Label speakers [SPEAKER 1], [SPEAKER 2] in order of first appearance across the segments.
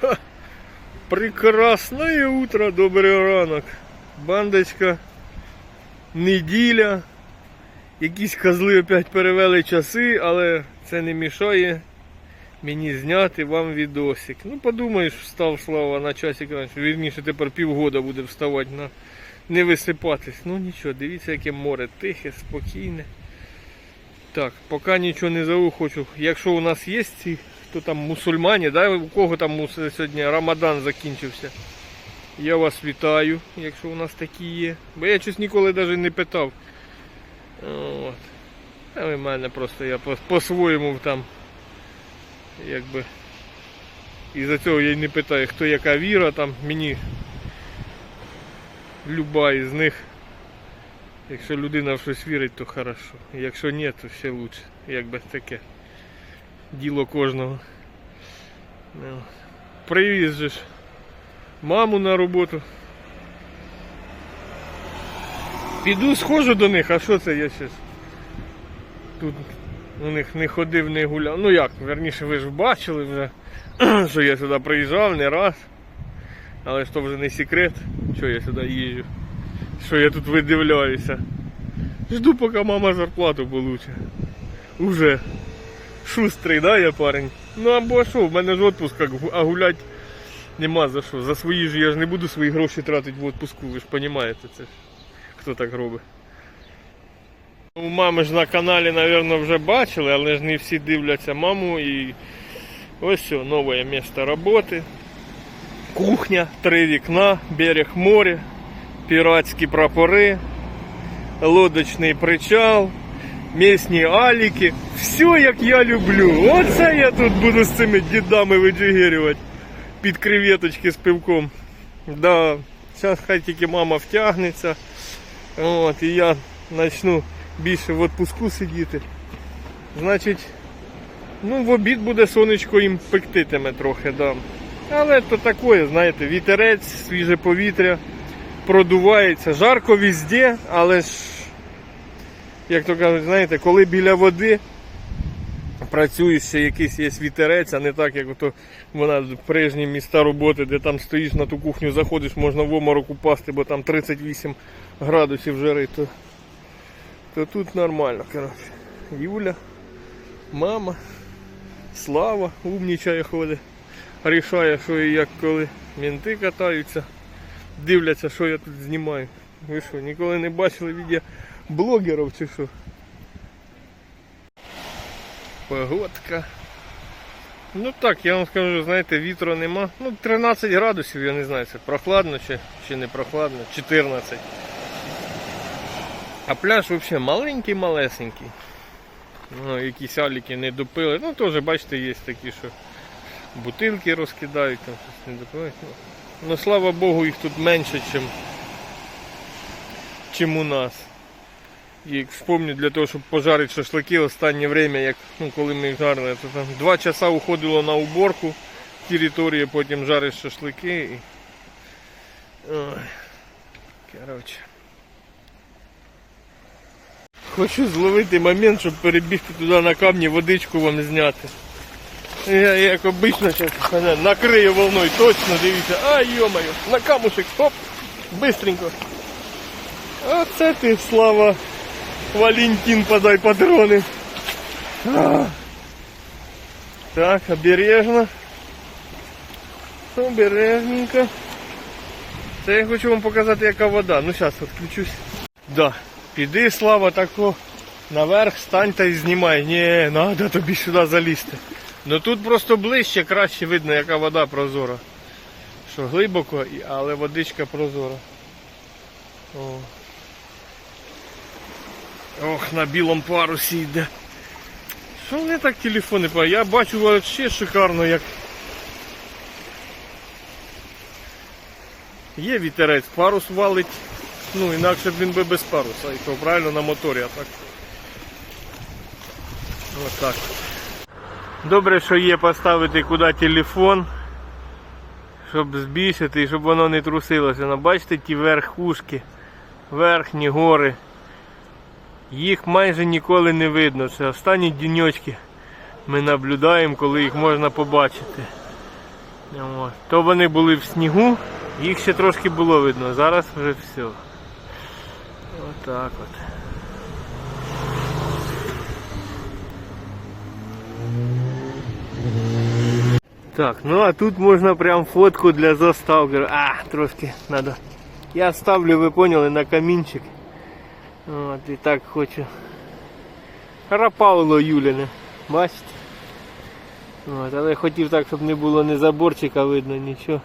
[SPEAKER 1] Ха! Утро, добрий ранок. Бандочка, неділя. Якісь козли опять перевели часи, але це не мішає мені зняти вам відосик. Ну подумаєш, встав слава на часик раніше. Вірніше тепер півгода буде вставати на не висипатись. Ну нічого, дивіться, яке море тихе, спокійне. Так, поки нічого не зову, хочу. Якщо у нас є ці, хто там мусульмані, да, у кого там сьогодні Рамадан закінчився. Я вас вітаю, якщо у нас такі є. Бо я щось ніколи навіть не питав. От. А ви мене просто я по- по-своєму там. Якби. І за цього я й не питаю, хто яка віра там, мені люба із них. Якщо людина в щось вірить, то хорошо. Якщо ні, то ще лучше. Якби таке. Діло кожного. Ну. Привіз же ж маму на роботу. Піду схожу до них, а що це я ж тут у них не ходив, не гуляв. Ну як, верніше ви ж бачили вже, що я сюди приїжджав не раз. Але ж то вже не секрет, що я сюди їжджу. Що я тут видивляюся. Жду, поки мама зарплату получить. Уже. Шустрий, да, я парень? Ну або що, в мене ж отпуск, а гулять нема за що. За свої ж я ж не буду свої гроші тратити в отпуску, ви ж розумієте це. ж. Хто так робить? У мами ж на каналі, мабуть, вже бачили, але ж не всі дивляться маму і ось все, нове місце роботи. Кухня, три вікна, берег моря, піратські прапори, лодочний причал, місні аліки. Все як я люблю. Оце я тут буду з цими дідами виджигерювати під креветочки з пивком. Да, зараз хай тільки мама втягнеться. От, і я почну більше в відпуску сидіти. Значить, ну в обід буде сонечко їм пектитиме трохи, да. Але то таке, знаєте, вітерець, свіже повітря, продувається. Жарко везде, але ж, як то кажуть, знаєте, коли біля води працюєш, ще якийсь є вітерець, а не так, як ото вона прежні міста роботи, де там стоїш на ту кухню, заходиш, можна в оморок упасти, бо там 38 градусів жари, то, то тут нормально. коротше. Юля, мама, Слава умнічає ходить рішає, що і як коли мінти катаються, дивляться, що я тут знімаю. Ви що, ніколи не бачили відео блогерів чи що? Погодка. Ну так, я вам скажу, знаєте, вітру нема. Ну 13 градусів, я не знаю, це прохладно чи, чи не прохладно, 14. А пляж взагалі маленький, малесенький. Ну, якісь аліки не допили. Ну теж, бачите, є такі, що бутилки розкидають, там щось не допивають. Ну слава Богу, їх тут менше, чим, чим у нас. І вспомню, для того, щоб пожарити шашлики останнє время, як, ну, коли ми їх жарили, то там два часа уходило на уборку території, потім жариш шашлики. І... Ой. Коротше. Хочу зловити момент, щоб перебігти туди на камні, водичку вам зняти. Я як обично зараз накрию волною, точно дивіться. Ай, йомаю, на камушек, хоп, быстренько. Оце ти, слава, Валентин, подай патрони. А. Так, обережно. Обережненько. Це я хочу вам показати, яка вода. Ну зараз відключусь. Да. Піди, слава, тако наверх, стань та й знімай. Ні, треба тобі сюди залізти. Ну тут просто ближче, краще видно, яка вода прозора. Що глибоко, але водичка прозора. О. Ох, на білому парусі йде. Що вони так телефони па? Я бачу вообще шикарно як. Є вітерець, парус валить. Ну, інакше б він би без паруса. І то правильно на моторі, а так. Ось так. Добре, що є поставити куди телефон, щоб збільшити і щоб воно не трусилося. Ну, бачите ті верхушки, верхні гори. Їх майже ніколи не видно. Це останні діньочки ми наблюдаємо, коли їх можна побачити. От. То вони були в снігу, їх ще трошки було видно, зараз вже все. Отак от. Так, ну а тут можна прям фотку для заставки. А, трошки надо. Я ставлю, ви поняли, на камінчик. От, і так хочу. Рапауло Юляне, бачите? От, але хотів так, щоб не було ні заборчика видно, нічого.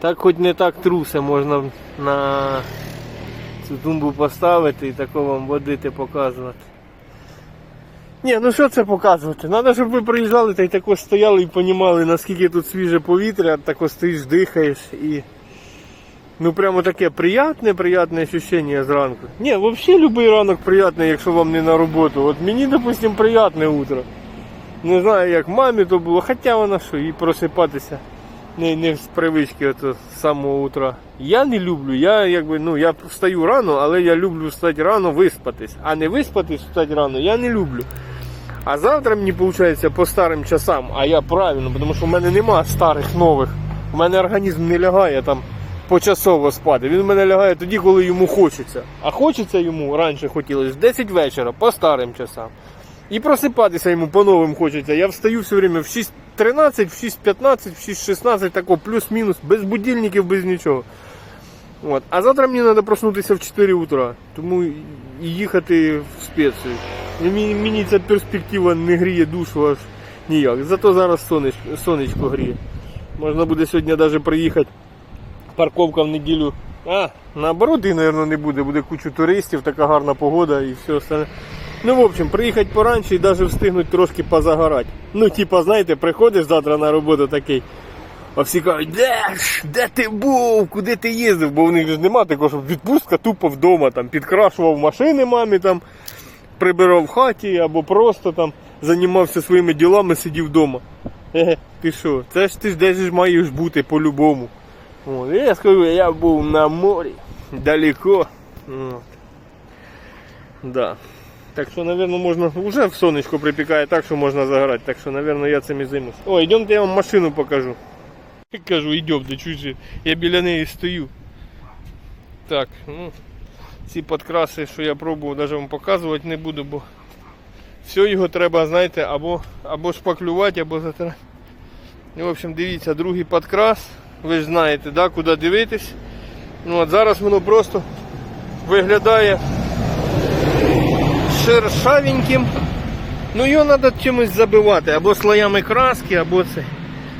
[SPEAKER 1] Так хоч не так трусе, можна на цю тумбу поставити і тако вам водити показувати. Ні, ну що це показувати? Треба, щоб ви приїжджали та й тако стояли і розуміли, наскільки тут свіже повітря, тако стоїш, дихаєш і. Ну прямо таке приятне, приятне ощущение зранку. Ні, взагалі будь-який ранок приятний, якщо вам не на роботу. От мені, допустим, приятне утро. Не знаю, як мамі то було, хоча вона що, і просипатися не, не з привички з самого утра. Я не люблю, я якби, ну, я встаю рано, але я люблю встати рано, виспатись. А не виспатись, встати рано, я не люблю. А завтра мені виходить по старим часам, а я правильно, тому що в мене нема старих нових. У мене організм не лягає там почасово спати. Він мене лягає тоді, коли йому хочеться. А хочеться йому раніше хотілося в 10 вечора по старим часам. І просипатися йому по новим хочеться. Я встаю все время в 6.13, в 6.15, в 6.16, тако плюс-мінус, без будильників, без нічого. От. А завтра мені треба проснутися в 4 утра, тому і їхати в спецію. Мені, мені ця перспектива не гріє душу аж ніяк. Зато зараз сонечко, сонечко гріє. Можна буде сьогодні навіть приїхати. Парковка в неділю. А, наоборот, і, мабуть, не буде. Буде кучу туристів, така гарна погода і все остальне. Ну, в общем, приїхати пораньше і навіть встигнути трошки позагорати. Ну, типа, знаєте, приходиш завтра на роботу такий. А всі кажуть, де ж, де ти був, куди ти їздив? Бо в них ж нема такого, щоб відпустка тупо вдома, там, підкрашував машини мамі, там, прибирав в хаті або просто там займався своїми ділами, сидів вдома. Еге, ти що, це ж ти ж десь ж маєш бути по-любому. От, і я скажу, я був на морі, далеко. От. Да. Так що, мабуть, можна. Уже в сонечко припікає так, що можна загорати. Так що, мабуть, я цим і займусь. О, йдемте, я вам машину покажу. Кажу, йдемте, чуть я біля неї стою. Так, ну, ці підкраси, що я пробував, навіть вам показувати не буду, бо все його треба, знаєте, або, або шпаклювати, або затирати. Ну, в общем, дивіться, другий підкрас. Ви ж знаєте, да, куди дивитись. Ну, от зараз воно просто виглядає шершавеньким. Ну його треба чимось забивати, або слоями краски, або це.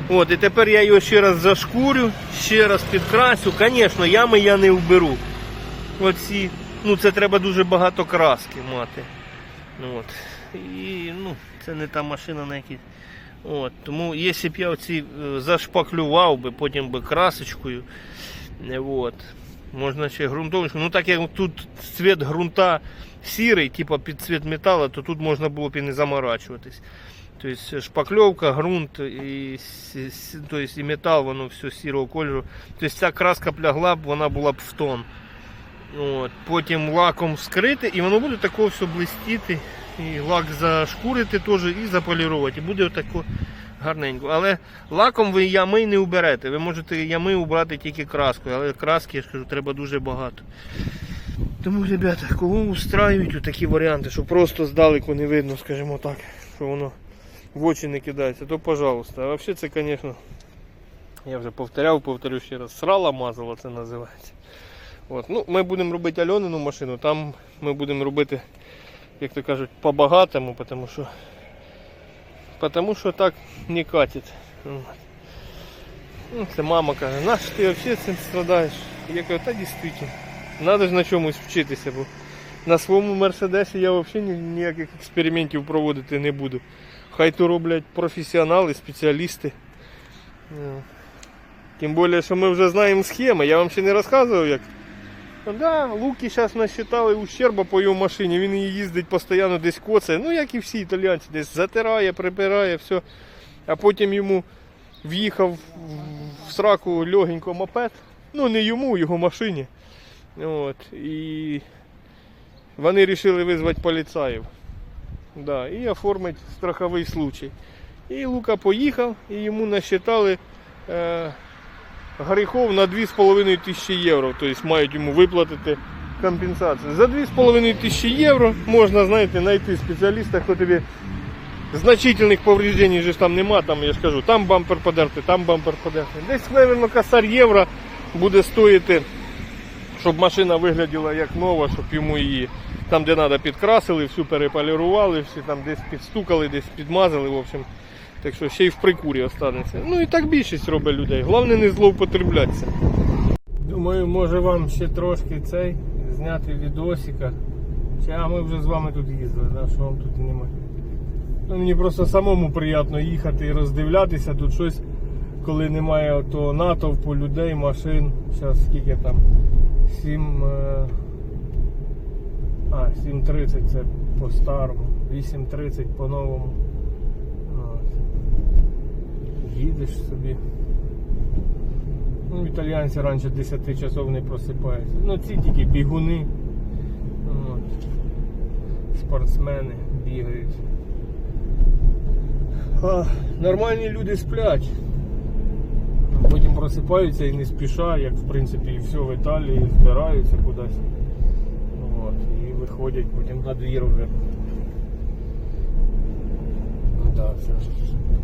[SPEAKER 1] От, і тепер я його ще раз зашкурю, ще раз підкрасю. Звісно, ями я не вберу. Оці, ну це треба дуже багато краски мати. Ну, От. І ну, це не та машина на якій. От, тому якщо б я оці е, зашпаклював би, потім би красочкою. е, От, можна ще ґрунтовочку. Ну так як тут цвіт ґрунта сірий, типу під цвіт металу, то тут можна було б і не заморачуватись. Тобто шпакльовка, ґрунт і, то есть і метал, воно все сірого кольору. Тобто ця краска б лягла б, вона була б в тон. От, потім лаком скрити і воно буде такого все блистіти. І лак зашкурити теж і заполірувати. І буде отако гарненько. Але лаком ви ями не уберете. Ви можете ями убрати тільки краскою, але краски, я ж кажу, треба дуже багато. Тому, ребята, кого устраюють такі варіанти, що просто здалеку не видно, скажімо так, що воно в очі не кидається, то пожалуйста. А взагалі це, звісно, я вже повторяв, повторю ще раз, срала мазала це називається. От. Ну, ми будемо робити Альонину машину, там ми будемо робити, як то кажуть, по-багатому, тому що, тому що так не катить. Ну, це мама каже, наш ти взагалі цим страдаєш. Я кажу, та дійсно. Треба ж на чомусь вчитися, бо на своєму мерседесі я взагалі ні- ніяких експериментів проводити не буду. Хай то роблять професіонали, спеціалісти. Ну. Тим більше, що ми вже знаємо схеми. Я вам ще не розказував, як. Да, Луки зараз насчитали ущерба по його машині, він її їздить постійно десь коцає, ну як і всі італіянці, десь затирає, прибирає, все. А потім йому в'їхав в сраку легенько мопед. Ну не йому, його машині. От, і вони вирішили визвати поліцаїв. Да, і оформити страховий случай. І Лука поїхав, і йому насчитали е, гріхов на 2,5 тисячі євро. Тобто мають йому виплатити компенсацію. За 2,5 тисячі євро можна, знаєте, знайти спеціаліста, хто тобі значительних повреждень же там нема, там я ж кажу, там бампер подерти, там бампер подерти. Десь, мабуть, косарь євро буде стоїти, щоб машина вигляділа як нова, щоб йому її там, де треба, підкрасили, всю переполірували, всі там десь підстукали, десь підмазали, в общем. Так що ще й в прикурі останеться. Ну і так більшість робить людей. Головне не злоупотреблятися. Думаю, може вам ще трошки цей зняти відосика. Чи а ми вже з вами тут їздили, да? що вам тут немає. Ну, мені просто самому приємно їхати і роздивлятися тут щось, коли немає того натовпу, людей, машин. Зараз скільки там? 7. е, А, 7.30 це по-старому, 8.30 по-новому. От. Їдеш собі. Ну, італіянці раніше 10 часов не просипаються. Ну ці тільки бігуни. От. Спортсмени бігають. А, нормальні люди сплять. Потім просипаються і не спіша, як в принципі і все в Італії, збираються кудись. От, і виходять потім на двір вже. Ну, да, це.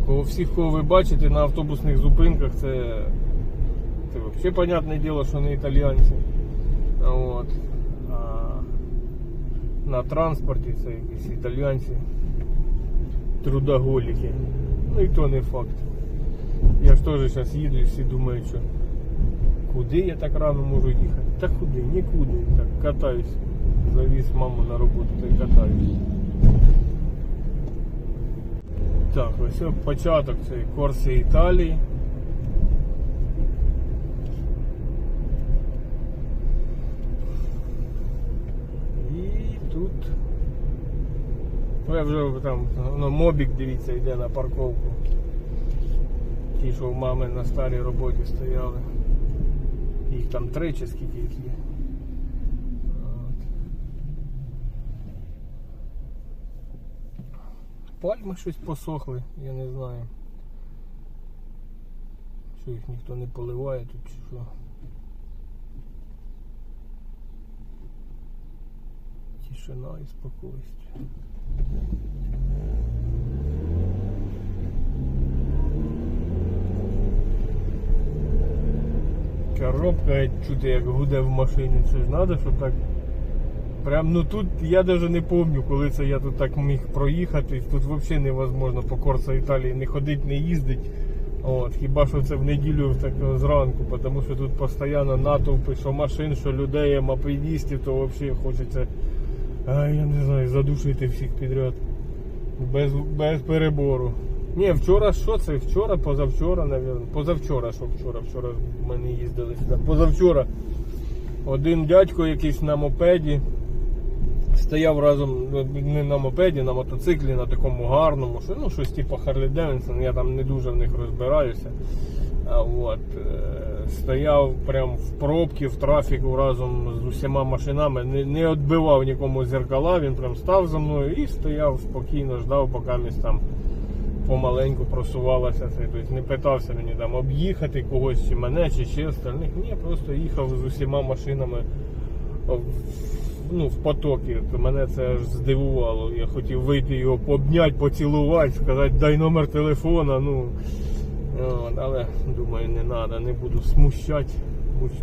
[SPEAKER 1] Кого всіх, кого ви бачите на автобусних зупинках, це, це взагалі понятне діло, що не італіянці. От. А на транспорті це якісь італіянці трудоголіки. Ну і то не факт. Я ж теж зараз їду і всі думають, що куди я так рано можу їхати? Та куди, нікуди. Так катаюсь. Завіз маму на роботу та й катаюсь. Так, ось початок цієї Корси Італії. І тут Ну, я вже там, ну, мобік, дивіться, йде на парковку. Ті, що в мами на старій роботі стояли. Їх там три чи скільки їх є. Пальми щось посохли, я не знаю. Що їх ніхто не поливає тут чи що. Тишина і спокойствие. Коробка чути як гуде в машині. Це ж треба, щоб так. Прям ну тут я навіть не пам'ятаю, коли це я тут так міг проїхати. Тут взагалі невозможно по Корсо Італії не ходить, не їздить. От, хіба що це в неділю так зранку, тому що тут постійно натовпи, що машин, що людей, мопедістів, то взагалі хочеться, я не знаю, задушити всіх підряд. Без, без перебору. Ні, вчора що це? Вчора, позавчора, навірно. Позавчора, що вчора, вчора ми не їздили сюди. Позавчора один дядько якийсь на мопеді стояв разом, ну, не на мопеді, на мотоциклі, на такому гарному, що, ну щось типу Харлі Девінсон, я там не дуже в них розбираюся. А от, е, стояв прям в пробці, в трафіку разом з усіма машинами, не, не відбивав нікому зеркала, він прям став за мною і стояв спокійно, ждав, поки місь там помаленьку просувалася. Тобто не питався мені там об'їхати когось, чи мене, чи ще остальних. Ні, просто їхав з усіма машинами ну, в потоки. То мене це аж здивувало. Я хотів вийти його обняти, поцілувати, сказати, дай номер телефона. Ну, але думаю, не треба, не буду смущати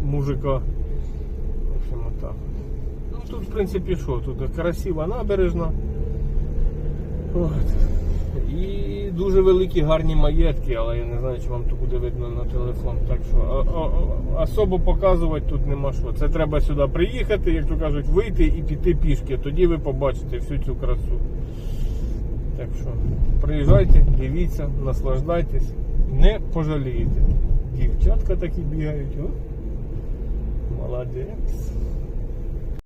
[SPEAKER 1] мужика. В общем, отак. Ну тут, в принципі, що, тут красива набережна. От. І дуже великі гарні маєтки, але я не знаю, чи вам то буде видно на телефон. Так що а- а- особо показувати тут нема що. Це треба сюди приїхати, як то кажуть, вийти і піти пішки. Тоді ви побачите всю цю красу. Так що приїжджайте, дивіться, наслаждайтесь, не пожалієте. Дівчатка такі бігають. О, молодець.